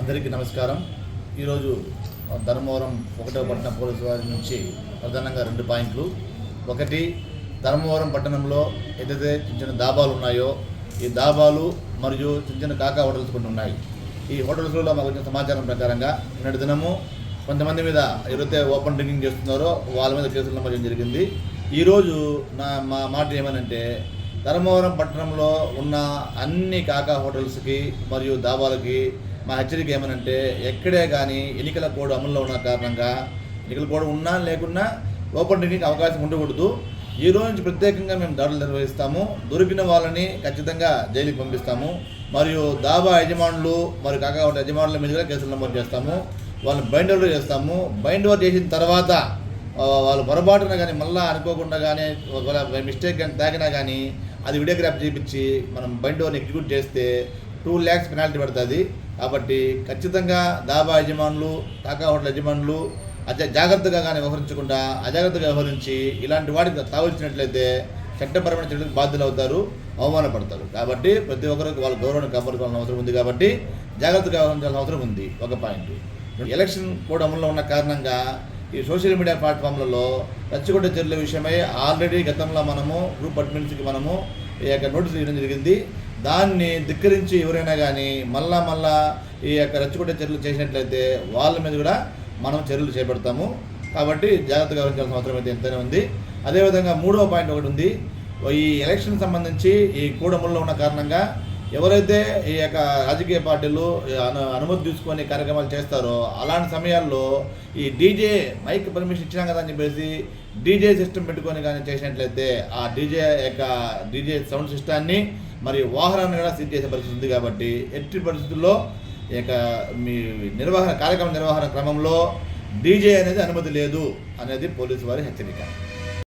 అందరికీ నమస్కారం. ఈరోజు ధర్మవరం ఒకటో పట్టణ పోలీసు వారి నుంచి ప్రధానంగా రెండు పాయింట్లు. ఒకటి ధర్మవరం పట్టణంలో ఏదైతే చిన్న చిన్న దాబాలు ఉన్నాయో ఈ దాబాలు మరియు చిన్న చిన్న కాకా హోటల్స్ కొన్ని ఉన్నాయి. ఈ హోటల్స్లో మాకు వచ్చిన సమాచారం ప్రకారంగా నిన్నటి దినము కొంతమంది మీద ఎవరైతే ఓపెన్ డ్రింకింగ్ చేస్తున్నారో వాళ్ళ మీద కేసులు నమోదు చేయడం జరిగింది. ఈరోజు నా మా మాట ఏమనంటే ధర్మవరం పట్టణంలో ఉన్న అన్ని కాకా హోటల్స్కి మరియు దాబాలకి మా హెచ్చరిక ఏమనంటే ఎక్కడే కానీ ఎన్నికల కోడ్ అమల్లో ఉన్న కారణంగా ఎన్నికల కోడ్ ఉన్నా లేకున్నా ఓపెన్ డ్రింకింగ్ అవకాశం ఉండకూడదు. ఈ రోజు నుంచి ప్రత్యేకంగా మేము దాడులు నిర్వహిస్తాము. దొరికిన వాళ్ళని ఖచ్చితంగా జైలుకి పంపిస్తాము. మరియు దాబా యజమానులు మరియు కాకపోతే యజమానుల మీద కూడా కేసులు నమోదు చేస్తాము. వాళ్ళని బైండ్ ఓవర్ చేస్తాము. బైండ్ ఓవర్ చేసిన తర్వాత వాళ్ళు పొరపాటున కానీ మళ్ళీ అనుకోకుండా కానీ ఒకవేళ మిస్టేక్ కానీ తాగినా కానీ అది వీడియోగ్రాఫ్ చేయించి మనం బైండ్ ఓవర్ని ఎగ్జిక్యూట్ చేస్తే టూ ల్యాక్స్ పెనాల్టీ పడుతుంది. కాబట్టి ఖచ్చితంగా దాబా యజమానులు టాకా హోటల్ యజమానులు అజ జాగ్రత్తగా కానీ వ్యవహరించకుండా అజాగ్రత్తగా వ్యవహరించి ఇలాంటి వాటికి తావిచ్చినట్లయితే చట్టపరమైన చర్యలకు బాధ్యులు అవుతారు అవమానపడతారు. కాబట్టి ప్రతి ఒక్కరికి వాళ్ళ గౌరవాన్ని కాపాడుకోవాల్సిన అవసరం ఉంది కాబట్టి జాగ్రత్తగా వ్యవహరించాల్సిన అవసరం ఉంది. ఒక పాయింట్. ఎలక్షన్ కోడ్ అమల్లో ఉన్న కారణంగా ఈ సోషల్ మీడియా ప్లాట్ఫామ్లలో రచ్చగొట్ట చర్యల విషయమై ఆల్రెడీ గతంలో మనము గ్రూప్ అడ్మిన్స్కి మనము ఈ యొక్క నోటీసులు ఇవ్వడం జరిగింది. దాన్ని ధిక్కరించి ఎవరైనా కానీ మళ్ళా మళ్ళా ఈ యొక్క రెచ్చగొట్టే చర్యలు చేసినట్లయితే వాళ్ళ మీద కూడా మనం చర్యలు చేపడతాము. కాబట్టి జాగ్రత్తగా వహించాల్సిన అవసరం అయితే ఎంతైనా ఉంది. అదేవిధంగా మూడవ పాయింట్ ఒకటి ఉంది. ఈ ఎలక్షన్ సంబంధించి ఈ కూడముల్లో ఉన్న కారణంగా ఎవరైతే ఈ యొక్క రాజకీయ పార్టీలు అను అనుమతి తీసుకొని కార్యక్రమాలు చేస్తారో అలాంటి సమయాల్లో ఈ డీజే మైక్ పర్మిషన్ ఇచ్చినా కదా అని చెప్పేసి డీజే సిస్టమ్ పెట్టుకొని కానీ చేసినట్లయితే ఆ డీజే యొక్క డీజే సౌండ్ సిస్టాన్ని మరియు వాహనాన్ని కూడా సీజ్ చేసే పరిస్థితి ఉంది కాబట్టి ఎట్టి పరిస్థితుల్లో ఈ యొక్క మీ నిర్వహణ కార్యక్రమ నిర్వహణ క్రమంలో డీజే అనేది అనుమతి లేదు అనేది పోలీసు వారి హెచ్చరిక.